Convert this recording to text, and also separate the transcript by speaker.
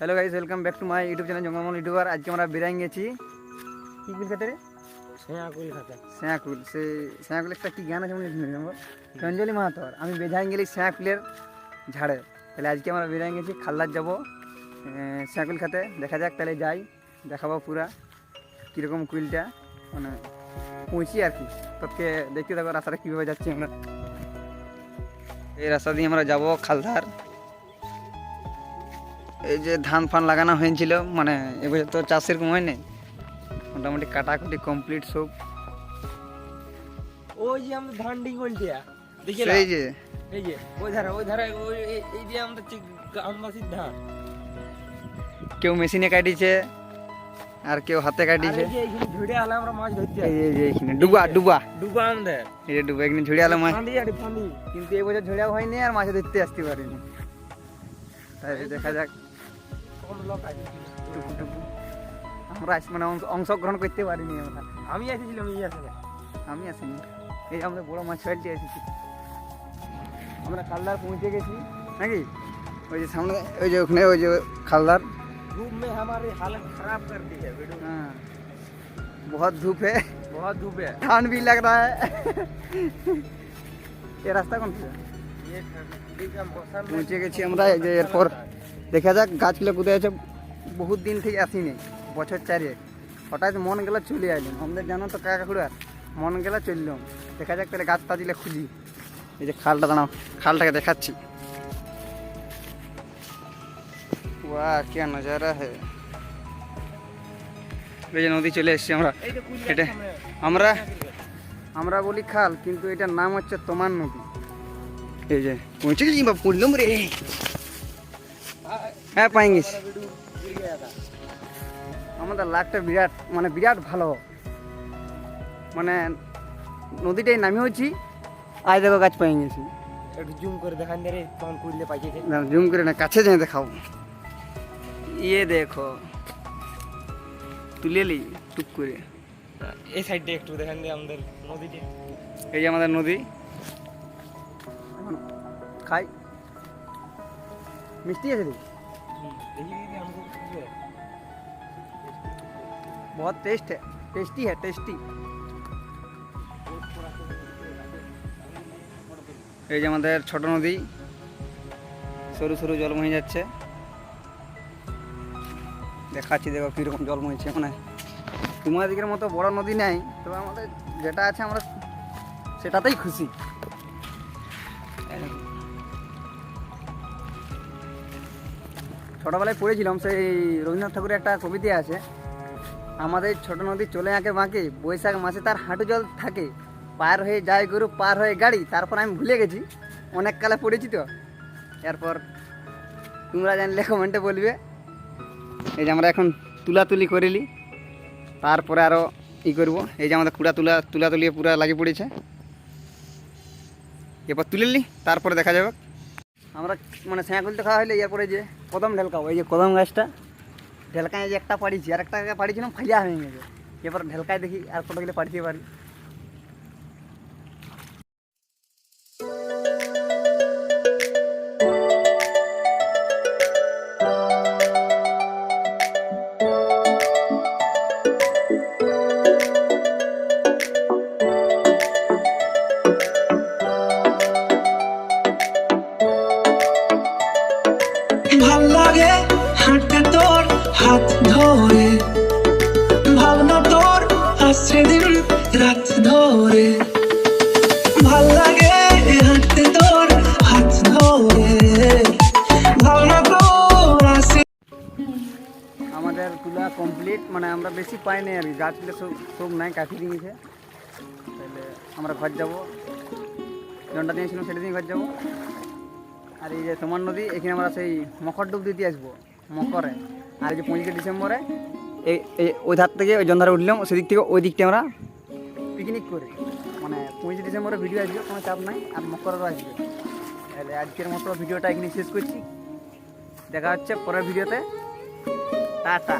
Speaker 1: Hello guys welcome back to my YouTube channel জঙ্গলমল YouTuber আজকে আমরা বেরাই গেছি কি কুল খেতে রে?
Speaker 2: শ্যাকুল খাতে
Speaker 1: শ্যাঁকুল সে শ্যাকুল একটা কি গান আছে মনে শুনে মাহাতর। আমি বেজাই গেলি শ্যাঁকুলের ঝাড়ে। তাহলে আজকে আমরা বেরাই গেছি খাল্লার যাব। শ্যাঁকুল খেতে দেখা যাক তাহলে যাই দেখাবো পুরা কীরকম কুইলটা। মানে পৌঁছি আর কি। তোকে দেখতে থাকো রাস্তাটা কীভাবে যাচ্ছি আমরা। এই রাস্তা দিয়ে আমরা যাব খালধার এই যে ধান ফান লাগানো হয়েছিল মানে এবছর তো চাষ সেরকম হয় নাই মোটামুটি কাটাকুটি কমপ্লিট সব।
Speaker 2: ওই যে আমাদের ধান ডিঙ্গলটিয়া দেখি
Speaker 1: সেই যে।
Speaker 2: এই যে ওই ধারে ওই ধারে ওই এই- এই যে গ্রামবাসীর ধান।
Speaker 1: কেউ মেশিনে কাটিছে আর কেউ হাতে কাটিছে।
Speaker 2: এই ঝুড়ে আলে আমরা মাছ ধরতে
Speaker 1: এই যে- এইখানে ডুবা ডুবা।
Speaker 2: ডুবা আমাদের।
Speaker 1: এই যে ডুবা এখানে ঝুড়িয়ালো মাছ।
Speaker 2: ফাঁদি আর ফাঁদি।
Speaker 1: কিন্তু হয়নি আর মাছ ধরতে আসতে পারিনি। তাই দেখা যাক। আমরা আস- মানে অংশ- অংশগ্রহণ করতে পারিনি আমরা
Speaker 2: আমি এসেছিলাম এই আসলে
Speaker 1: আমি আসিনি এই যে আমাদের বড় মাছ ফেলতে এসেছি আমরা খালদার পৌঁছে গেছি নাকি ওই যে সামনে ওই যে ওখানে ওই যে খালদার
Speaker 2: धूप में हमारी हालत खराब कर दी है बेटू
Speaker 1: हाँ बहुत धूप है
Speaker 2: बहुत धूप है
Speaker 1: ठंड भी लग रहा है ये রাস্তা কোন ছিল
Speaker 2: ये ठंडी का मौसम में
Speaker 1: পৌঁছে গেছি আমরা এই যে এরপর দেখা যাক গাছগুলো কোথায় আছে। বহুত দিন থেকে আসিনি বছর চারেক। হঠাৎ মন গেল চলে আইলাম। আমাদের জানো তো কাকা খুড়ার মন গেল চললাম। দেখা যাক তাহলে গাছ তাজিলে খুঁজি এই যে খালটা দাঁড়াও খালটাকে দেখাচ্ছি। ওয়া কে নজারা হে। এই যে নদী চলে এসেছি আমরা। এটা আমরা। আমরা বলি খাল কিন্তু এটার নাম হচ্ছে তোমার নদী। এই যে পৌঁছে গেছি বা পড়লাম রে। হ্যাঁ
Speaker 2: পাইঙ্গিস।
Speaker 1: আমাদের লাকটা বিরাট মানে বিরাট ভালো। মানে নদীটাই নামিয়েছি আজ দেখো গাছ পাই গেছি।
Speaker 2: একটু জুম করে দেখান রে তখন কুড়লে পাইছে না
Speaker 1: জুম করে না কাছে যেয়ে দেখাও। ইয়ে দেখো তুলে লি টুক করে।
Speaker 2: এই সাইডটা একটু দেখান দে আমাদের নদীটা
Speaker 1: এই যে আমাদের নদী। খাই। মিষ্টি আছে बहुत टेस्ट है टेस्टी है टेस्टी এই যে আমাদের ছোট নদী সরু সরু জল বয়ে যাচ্ছে দেখাচ্ছি দেখো কীরকম জল বইছে মানে তোমার দিকের মতো বড় নদী নেই তবে আমাদের যেটা আছে আমরা সেটাতেই খুশি ছোটবেলায় পড়েছিলাম, সেই রবীন্দ্রনাথ ঠাকুরের একটা কবিতা আছে। আমাদের ছোট নদী চলে আঁকে বাঁকে, বৈশাখ মাসে তার হাঁটু জল থাকে। পার হয়ে যায় গরু, পার হয়ে গাড়ি, তারপর আমি ভুলে গেছি। অনেক কালে পড়েছি তো। এরপর তোমরা জানলে কমেন্টে বলবে। এই যে আমরা এখন তুলাতুলি করিলি, তারপরে আরও ই করব। এই যে আমাদের কুড়া তুলা তুলা তুলিয়ে পুরা লাগিয়ে পড়েছে। এরপর তুলিলি তারপরে দেখা যাবে। আমরা মানে ছায়া খুলতে খাওয়া হলে এরপরে যে কদম ঢেলকাবো এই যে কদম গাছটা ঢেলকায় যে একটা পাড়িছি আর একটা পাড়িছিলাম, ফাইয়া হয়ে গেছে। এবার ঢেলকায় দেখি আর কতগুলো পাড়িতে পারি।
Speaker 3: ভালো লাগে হাঁটতে তোর হাত ধরে। ভাবনা তোর আসছে দিন রাত ধরে। ভালো লাগে হাঁটতে তোর হাত ধরে। ভাবনা তোর
Speaker 1: আমাদের তুলা কমপ্লিট মানে আমরা বেশি পাই নাই আর গাছগুলো সব সব নাই কাটি দিয়েছে। তাহলে আমরা ঘর যাব। জনটা দিয়েছিলাম সেটা দিয়ে ঘর যাব। আর এই যে তোমার নদী, এখানে আমরা সেই মকর ডুব দিতে আসব, মকরে। আর এই যে পঁচিশে ডিসেম্বরে, এই এই ওই ধার থেকে ওই জনধারে উঠলাম সেদিক থেকে ওই দিকটা আমরা পিকনিক করি। মানে পঁচিশে ডিসেম্বরে ভিডিও আসবে, কোনো চাপ নাই, আর মকরেরও আসবে। তাহলে আজকের মতো ভিডিওটা এখানে শেষ করছি। দেখা হচ্ছে পরের ভিডিওতে টাটা।